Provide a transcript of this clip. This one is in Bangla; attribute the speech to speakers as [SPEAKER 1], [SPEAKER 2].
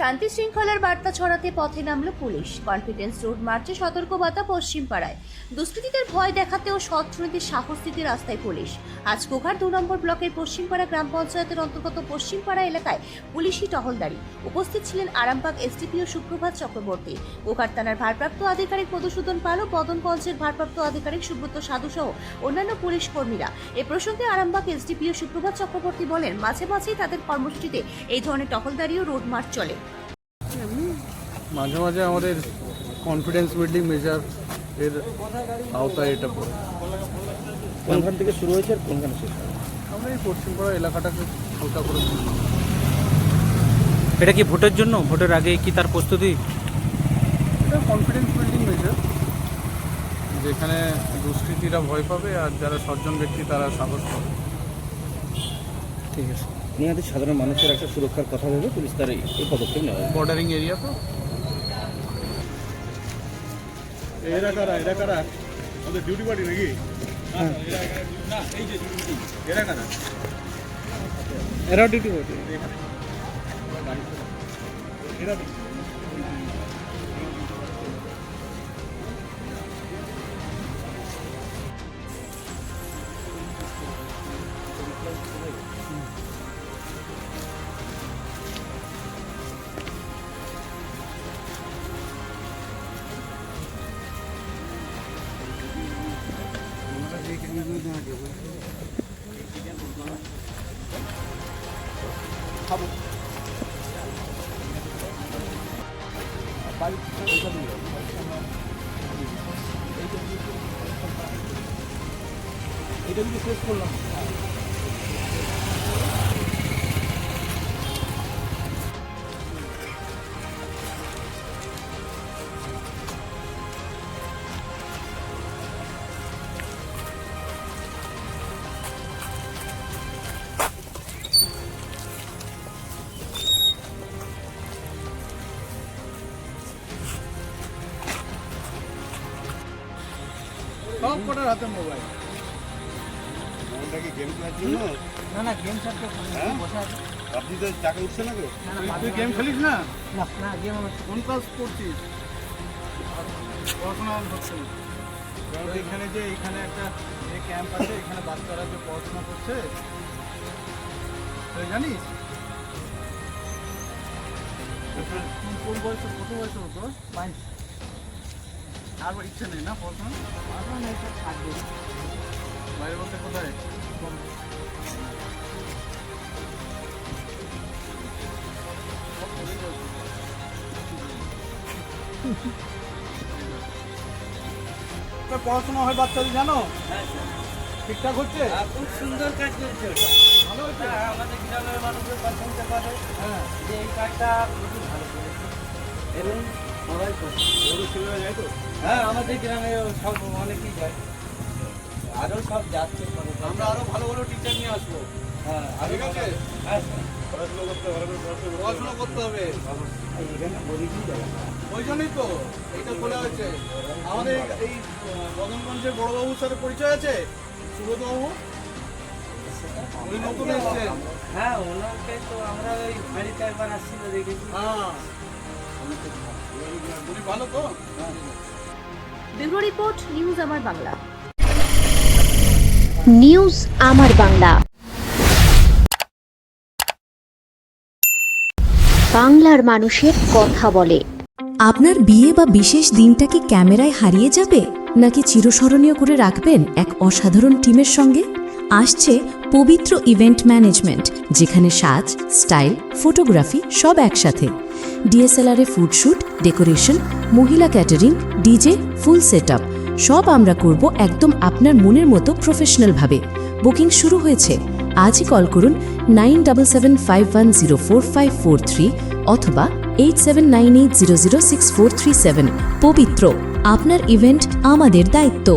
[SPEAKER 1] শান্তি শৃঙ্খলার বার্তা ছড়াতে পথে নামলো পুলিশ। কনফিডেন্স রোড মার্চে সতর্কবার্তা পশ্চিমপাড়ায়। দুষ্কৃতীদের ভয় দেখাতেও সৎনীতির সাহস দিতে রাস্তায় পুলিশ। আজ কোঘাট দু নম্বর ব্লকের পশ্চিমপাড়া গ্রাম পঞ্চায়েতের অন্তর্গত পশ্চিমপাড়া এলাকায় পুলিশি টহলদারি। উপস্থিত ছিলেন আরামবাগ এসডিপিও সুপ্রভাত চক্রবর্তী। কোঘাট থানার ভারপ্রাপ্ত আধিকারিক মধুসূদন পাল ও বদনগঞ্জের ভারপ্রাপ্ত আধিকারিক সুব্রত সাধু সহ অন্যান্য পুলিশ কর্মীরা। এ প্রসঙ্গে আরামবাগ এসডিপিও সুপ্রভাত চক্রবর্তী বলেন, মাঝে মাঝেই তাদের কর্মসূচিতে এই ধরনের টহলদারি ও রোড মার্চ চলে।
[SPEAKER 2] মাঝে মাঝে আমাদের কনফিডেন্স বিল্ডিং মেজার এর আওতায় এটা পড়ে।
[SPEAKER 3] কোনখান থেকে শুরু হয়েছে আর কোনখানে শেষ
[SPEAKER 2] আমরা এই পশ্চিমপাড়া এলাকাটাকে হালকা করে
[SPEAKER 4] এটা কি ভোটের জন্য? ভোটের আগে কি তার প্রস্তুতি?
[SPEAKER 2] এটা কনফিডেন্স বিল্ডিং মেজার যেখানে দুষ্কৃতীরা ভয় পাবে আর যারা সজ্জন ব্যক্তি তারা সাহস পাবে।
[SPEAKER 4] ঠিক আছে।
[SPEAKER 3] নিহত সাধারণ মানুষের একটা সুরক্ষার কথা ভেবে পুলিশ তার এই এই পদক্ষেপ নেওয়া
[SPEAKER 2] বর্ডারিং এরিয়া তো?
[SPEAKER 5] এরা কারা? এরা কারা? আমাদের ডিউটি পার্টি নাকি? এরা কারা?
[SPEAKER 2] এরা ডিউটি পার্টি
[SPEAKER 5] এরা 이런 게 계속 올라갑니다.
[SPEAKER 2] সব কটার হাতে মোবাইল
[SPEAKER 5] গেম খেলার জন্য?
[SPEAKER 4] না না গেম ছাড়তে
[SPEAKER 5] হ্যাঁ?
[SPEAKER 4] বসে আছে।
[SPEAKER 5] আপনি তো টাকা উঠছে না গো
[SPEAKER 2] তুই গেম খেলিস না?
[SPEAKER 4] না গেম
[SPEAKER 2] কোন ক্লাস করছিস পড়াশোনা হচ্ছে না কারণ এখানে যে এখানে একটা যে ক্যাম্প আছে এখানে বাচ্চারা যে পড়াশোনা করছে তুই জানিস? কোন বয়সে কত বয়সে হতো
[SPEAKER 4] পাঁচ
[SPEAKER 2] আর ইচ্ছে নেই না পড়াশোনা বাইরে বলতে কোথায়? পড়াশোনা হয় বাচ্চাদের জানো? ঠিকঠাক হচ্ছে?
[SPEAKER 6] খুব সুন্দর কাজ ওটা।
[SPEAKER 2] ভালো হচ্ছে
[SPEAKER 6] হ্যাঁ, আমাদের গ্রামের মানুষের প্রশংসা করে
[SPEAKER 2] হ্যাঁ।
[SPEAKER 6] যে এই কাজটা খুবই ভালো করেছে। এবং সবাই করছে
[SPEAKER 5] ওর ছেলেরা যায় তো
[SPEAKER 6] হ্যাঁ আমাদের গ্রামে সব অনেকেই যায়। আরও সব যাচ্ছে।
[SPEAKER 2] আমরা আরও ভালো ভালো টিচার নিয়ে আসব।
[SPEAKER 6] হ্যাঁ
[SPEAKER 2] ঠিক আছে?
[SPEAKER 6] হ্যাঁ,
[SPEAKER 5] পড়াশোনা করতে করে পড়াশোনা করতে
[SPEAKER 2] হবে। ওই জন্যই তো এইটা খোলা হয়েছে আমাদের এই- বদনগঞ্জের বড়বাবুর সাথে পরিচয় আছে? সুব্রতবাবু? উনি নতুন এসছেন।
[SPEAKER 6] হ্যাঁ ওনাকে তো আমরা ওই বাড়িতে একবার আসছিল দেখেছি।
[SPEAKER 2] হ্যাঁ। তো
[SPEAKER 1] ব্যুরো রিপোর্ট নিউজ আমার বাংলা।
[SPEAKER 7] নিউজ আমার বাংলা। বাংলার মানুষের কথা বলে।
[SPEAKER 8] আপনার বিয়ে বা বিশেষ দিনটা কি ক্যামেরায় হারিয়ে যাবে নাকি চিরস্মরণীয় করে রাখবেন এক অসাধারণ টিমের সঙ্গে? আসছে পবিত্র ইভেন্ট ম্যানেজমেন্ট যেখানে সাজ স্টাইল ফটোগ্রাফি সব একসাথে। ডিএসএলআরে ফুডশ্যুট ডেকোরেশন মহিলা ক্যাটারিং ডিজে ফুল সেট সব আমরা করব একদম আপনার মনের মতো প্রফেশনালভাবে বুকিং শুরু হয়েছে। আজই কল করুন nine double seven five one zero four five four three অথবা eight seven nine eight zero zero six four three seven Pobitro, আপনার ইভেন্ট আমাদের দায়িত্ব।